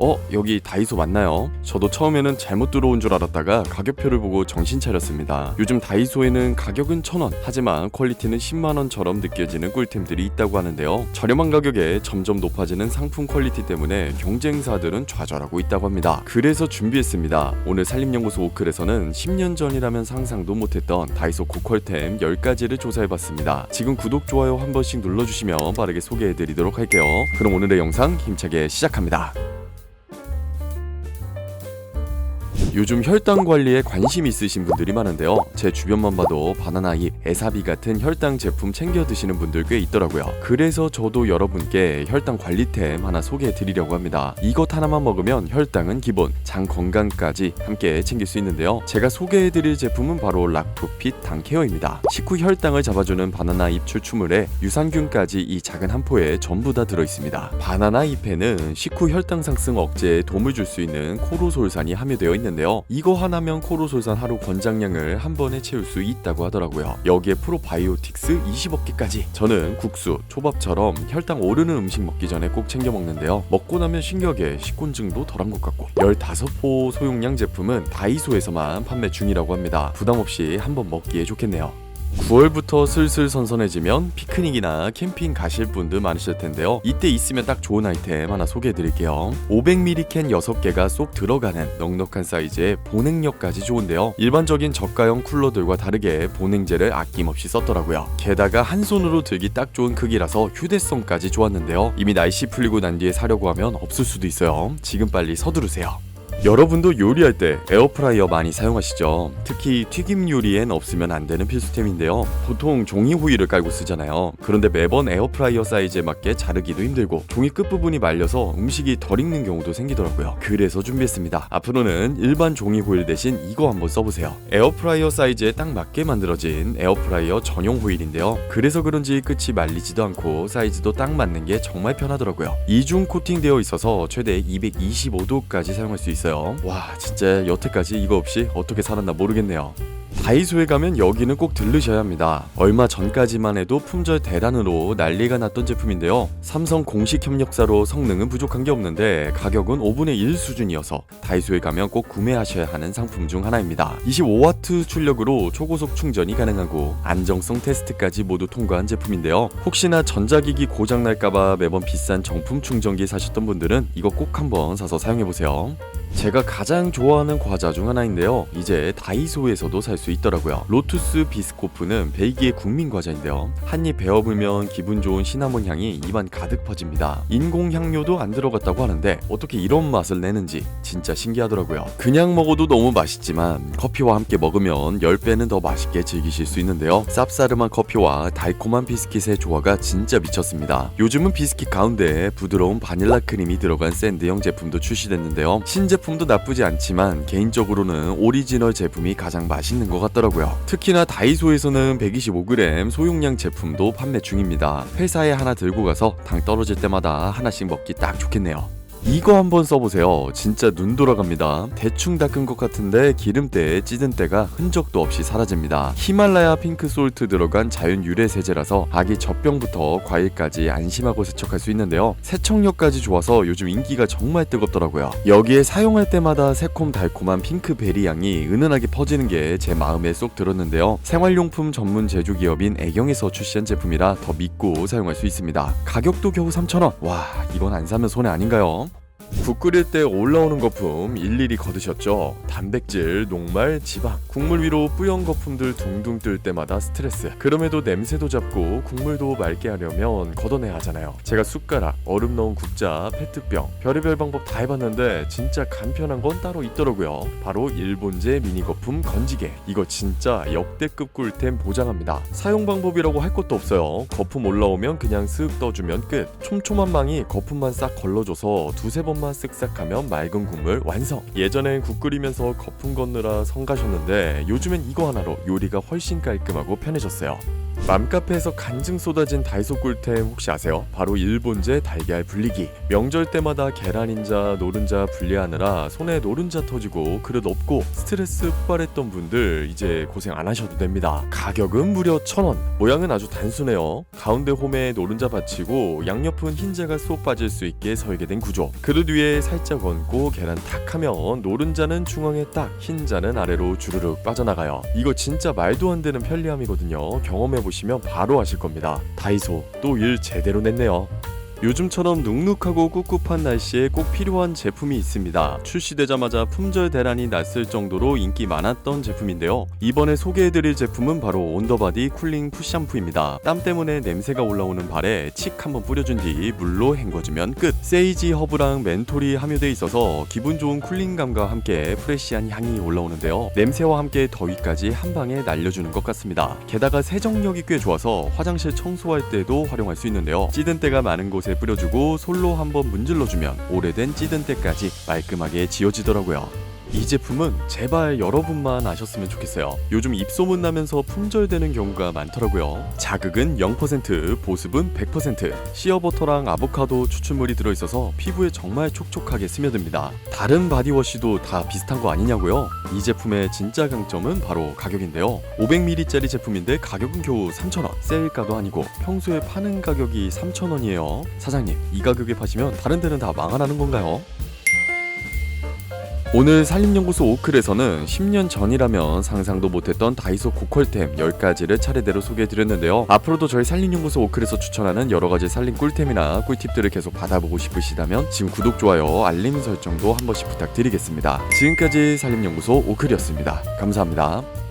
어, 여기 다이소 맞나요? 저도 처음에는 잘못 들어온 줄 알았다가 가격표를 보고 정신 차렸습니다. 요즘 다이소에는 가격은 천 원, 하지만 퀄리티는 10만 원처럼 느껴지는 꿀템들이 있다고 하는데요. 저렴한 가격에 점점 높아지는 상품 퀄리티 때문에 경쟁사들은 좌절하고 있다고 합니다. 그래서 준비했습니다. 오늘 산림연구소 오클에서는 10년 전이라면 상상도 못했던 다이소 고퀄템 10가지를 조사해봤습니다. 지금 구독, 좋아요 한 번씩 눌러주시면 빠르게 소개해드리도록 할게요. 그럼 오늘의 영상 힘차게 시작합니다. 요즘 혈당 관리에 관심 있으신 분들이 많은데요. 제 주변만 봐도 바나나잎, 에사비 같은 혈당 제품 챙겨 드시는 분들 꽤 있더라고요. 그래서 저도 여러분께 혈당 관리템 하나 소개해 드리려고 합니다. 이것 하나만 먹으면 혈당은 기본, 장 건강까지 함께 챙길 수 있는데요. 제가 소개해 드릴 제품은 바로 락토핏 당 케어입니다. 식후 혈당을 잡아주는 바나나잎 추출물에 유산균까지 이 작은 한 포에 전부 다 들어 있습니다. 바나나 잎에는 식후 혈당 상승 억제에 도움을 줄 수 있는 코로솔산이 함유되어 있는데 요. 이거 하나면 코로솔산 하루 권장량을 한 번에 채울 수 있다고 하더라고요. 여기에 프로바이오틱스 20억 개까지. 저는 국수, 초밥처럼 혈당 오르는 음식 먹기 전에 꼭 챙겨 먹는데요. 먹고 나면 신기하게 식곤증도 덜한 것 같고 15포 소용량 제품은 다이소에서만 판매 중이라고 합니다. 부담 없이 한번 먹기에 좋겠네요. 9월부터 슬슬 선선해지면 피크닉이나 캠핑 가실 분들 많으실 텐데요. 이때 있으면 딱 좋은 아이템 하나 소개해 드릴게요. 500ml 캔 6개가 쏙 들어가는 넉넉한 사이즈에 보냉력까지 좋은데요. 일반적인 저가형 쿨러들과 다르게 보냉제를 아낌없이 썼더라고요. 게다가 한 손으로 들기 딱 좋은 크기라서 휴대성까지 좋았는데요. 이미 날씨 풀리고 난 뒤에 사려고 하면 없을 수도 있어요. 지금 빨리 서두르세요. 여러분도 요리할 때 에어프라이어 많이 사용하시죠? 특히 튀김 요리엔 없으면 안 되는 필수템인데요. 보통 종이 호일을 깔고 쓰잖아요. 그런데 매번 에어프라이어 사이즈에 맞게 자르기도 힘들고 종이 끝부분이 말려서 음식이 덜 익는 경우도 생기더라고요. 그래서 준비했습니다. 앞으로는 일반 종이 호일 대신 이거 한번 써보세요. 에어프라이어 사이즈에 딱 맞게 만들어진 에어프라이어 전용 호일인데요. 그래서 그런지 끝이 말리지도 않고 사이즈도 딱 맞는 게 정말 편하더라고요. 이중 코팅되어 있어서 최대 225도까지 사용할 수 있어요. 와 진짜 여태까지 이거 없이 어떻게 살았나 모르겠네요. 다이소에 가면 여기는 꼭 들르셔야 합니다. 얼마 전까지만 해도 품절 대란으로 난리가 났던 제품인데요. 삼성 공식 협력사로 성능은 부족한 게 없는데 가격은 5분의 1 수준이어서 다이소에 가면 꼭 구매하셔야 하는 상품 중 하나입니다. 25와트 출력으로 초고속 충전이 가능하고 안정성 테스트까지 모두 통과한 제품인데요. 혹시나 전자기기 고장 날까봐 매번 비싼 정품 충전기 사셨던 분들은 이거 꼭 한번 사서 사용해 보세요. 제가 가장 좋아하는 과자 중 하나인데요. 이제 다이소에서도 살 수 있더라고요. 로투스 비스코프는 벨기에 국민 과자인데요. 한 입 베어물면 기분 좋은 시나몬 향이 입안 가득 퍼집니다. 인공 향료도 안 들어갔다고 하는데 어떻게 이런 맛을 내는지 진짜 신기하더라고요. 그냥 먹어도 너무 맛있지만 커피와 함께 먹으면 10배는 더 맛있게 즐기실 수 있는데요. 쌉싸름한 커피와 달콤한 비스킷의 조화가 진짜 미쳤습니다. 요즘은 비스킷 가운데에 부드러운 바닐라 크림이 들어간 샌드형 제품도 출시됐는데요. 신제 품도 나쁘지 않지만 개인적으로는 오리지널 제품이 가장 맛있는 것 같더라고요. 특히나 다이소에서는 125g 소용량 제품도 판매 중입니다. 회사에 하나 들고 가서 당 떨어질 때마다 하나씩 먹기 딱 좋겠네요. 이거 한번 써보세요. 진짜 눈 돌아갑니다. 대충 닦은 것 같은데 기름때에 찌든 때가 흔적도 없이 사라집니다. 히말라야 핑크 솔트 들어간 자연 유래 세제라서 아기 젖병부터 과일까지 안심하고 세척할 수 있는데요. 세척력까지 좋아서 요즘 인기가 정말 뜨겁더라고요. 여기에 사용할 때마다 새콤달콤한 핑크 베리 향이 은은하게 퍼지는 게 제 마음에 쏙 들었는데요. 생활용품 전문 제조기업인 애경에서 출시한 제품이라 더 믿고 사용할 수 있습니다. 가격도 겨우 3,000원. 와, 이건 안 사면 손해 아닌가요? 국 끓일 때 올라오는 거품 일일이 거두셨죠? 단백질, 녹말, 지방, 국물 위로 뿌연 거품들 둥둥 뜰 때마다 스트레스. 그럼에도 냄새도 잡고 국물도 맑게 하려면 걷어내야 하잖아요. 제가 숟가락, 얼음 넣은 국자, 페트병, 별의별 방법 다 해봤는데 진짜 간편한 건 따로 있더라고요. 바로 일본제 미니 거품 건지개. 이거 진짜 역대급 꿀템 보장합니다. 사용 방법이라고 할 것도 없어요. 거품 올라오면 그냥 쓱 떠주면 끝. 촘촘한 망이 거품만 싹 걸러줘서 두세 번만 쓱싹 하면 맑은 국물 완성. 예전엔 국 끓이면서 거품 걷느라 성가셨는데 요즘엔 이거 하나로 요리가 훨씬 깔끔하고 편해졌어요. 맘카페에서 간증 쏟아진 다이소 꿀템 혹시 아세요? 바로 일본제 달걀 불리기. 명절 때마다 계란 인자, 노른자 분리하느라 손에 노른자 터지고 그릇 없고 스트레스 폭발했던 분들 이제 고생 안 하셔도 됩니다. 가격은 무려 천 원. 모양은 아주 단순해요. 가운데 홈에 노른자 받치고 양옆은 흰자가 쏙 빠질 수 있게 설계 된 구조. 그릇 위에 살짝 얹고 계란 탁 하면 노른자는 중앙에 딱, 흰자는 아래로 주르륵 빠져나가요. 이거 진짜 말도 안 되는 편리함이거든요. 경험해 보시 면 바로 아실 겁니다. 다이소 또 일 제대로 냈네요. 요즘처럼 눅눅하고 꿉꿉한 날씨에 꼭 필요한 제품이 있습니다. 출시되자마자 품절 대란이 났을 정도로 인기 많았던 제품인데요. 이번에 소개해드릴 제품은 바로 온더바디 쿨링 푸샴푸입니다. 땀 때문에 냄새가 올라오는 발에 칙 한번 뿌려준 뒤 물로 헹궈주면 끝. 세이지 허브랑 멘톨이 함유돼 있어서 기분 좋은 쿨링감과 함께 프레시한 향이 올라오는데요. 냄새와 함께 더위까지 한 방에 날려주는 것 같습니다. 게다가 세정력이 꽤 좋아서 화장실 청소할 때도 활용할 수 있는데요. 찌든 때가 많은 곳에 뿌려주고 솔로 한번 문질러주면 오래된 찌든 때까지 말끔하게 지워지더라고요. 이 제품은 제발 여러분만 아셨으면 좋겠어요. 요즘 입소문 나면서 품절되는 경우가 많더라고요. 자극은 0%, 보습은 100%, 시어버터랑 아보카도 추출물이 들어있어서 피부에 정말 촉촉하게 스며듭니다. 다른 바디워시도 다 비슷한 거 아니냐고요? 이 제품의 진짜 강점은 바로 가격인데요. 500ml짜리 제품인데 가격은 겨우 3,000원. 세일가도 아니고 평소에 파는 가격이 3,000원이에요. 사장님, 이 가격에 파시면 다른 데는 다 망하라는 건가요? 오늘 산림연구소 오클에서는 10년 전이라면 상상도 못했던 다이소 고퀄템 10가지를 차례대로 소개해드렸는데요. 앞으로도 저희 산림연구소 오클에서 추천하는 여러가지 산림 꿀템이나 꿀팁들을 계속 받아보고 싶으시다면 지금 구독, 좋아요, 알림 설정도 한 번씩 부탁드리겠습니다. 지금까지 산림연구소 오클이었습니다. 감사합니다.